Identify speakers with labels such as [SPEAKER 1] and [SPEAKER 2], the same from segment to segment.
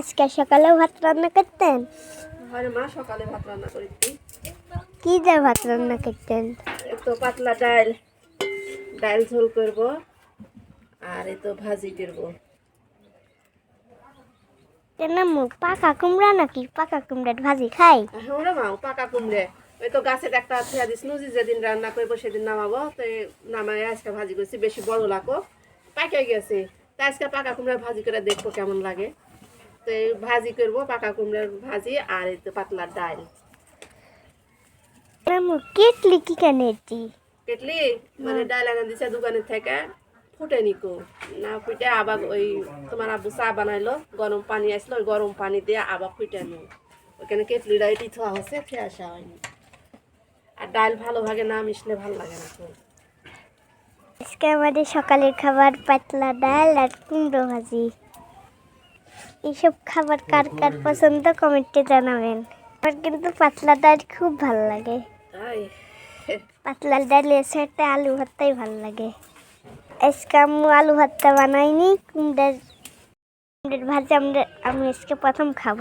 [SPEAKER 1] আজকে সকালেও ভাত রান্না করতেন?
[SPEAKER 2] ঘরে মা সকালে ভাত রান্না করেছি
[SPEAKER 1] কি দিয়ে ভাত রান্না করতেন?
[SPEAKER 2] একটু পাতলা ডাল ডাল ঝোল করব আর তো ভাজি করব।
[SPEAKER 1] কেন মুখ পাকা কুমড়া নাকি? পাকা কুমড়ার ভাজি খাই।
[SPEAKER 2] হ্যাঁ মা পাকা কুমড়ে। ওই তো গাছের একটা থিয়া দিস নুজি যেদিন রান্না করব সেদিন নামাবো। তো নামাই আজকে ভাজি করছি বেশি বড় লাগো। পাকে গেছে। তা আজকে পাকা কুমড়ার ভাজি করে দেখব কেমন লাগে। তো এই ভাজি করব পাকা কুমড়ার ভাজি আর এই তো পাতলা ডাল।
[SPEAKER 1] কেটলি কি কেন
[SPEAKER 2] কেটলি? মানে ডাল এনে দিছে দোকানের থেকে। ফুটে নিকো না ফুটে আবার ওই তোমার আব্বু চা বানাইলো গরম পানি আসলো ওই গরম পানি দিয়ে আবার ফুটে নো। ওখানে কেটলিটা এটি থোয়া হচ্ছে খেয়ে আসা হয়নি। আর ডাল ভালো ভাগে না মিশলে ভালো লাগে না খুব
[SPEAKER 1] আজকে আমাদের সকালের খাবার পাতলা ডাল আর কুমড়ো ভাজি। এইসব খাবার কার কার পছন্দ কমেন্টে জানাবেন। আমার কিন্তু পাতলা ডাল খুব ভালো লাগে। পাতলা ডালের সাথে আলু ভর্তাই ভালো লাগে। আজকে আম্মু আলু ভর্তা বানাইনি কুমড়ার কুমড়ার ভাজি আমরা আমি আজকে প্রথম খাব।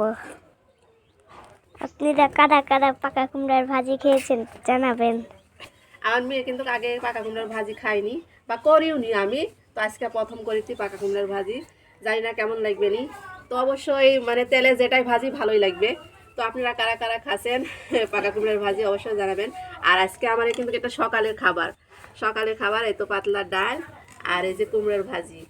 [SPEAKER 1] আপনারা কারা কারা পাকা কুমড়ার ভাজি খেয়েছেন জানাবেন।
[SPEAKER 2] আমার মেয়ে কিন্তু আগে পাকা কুমড়ার ভাজি খাইনি বা করিও নি আমি তো আজকে প্রথম করেছি পাকা কুমড়ার ভাজি। জানি না কেমন লাগবে নি। তো অবশ্যই মানে তেলে যেটাই ভাজি ভালোই লাগবে। তো আপনারা কারা কারা খাচ্ছেন, পাকা কুমড়ার ভাজি অবশ্যই জানাবেন। আর আজকে আমার কিন্তু এটা সকালের খাবার। সকালের খাবার এই তো পাতলা ডাল আর এই যে কুমড়ার ভাজি।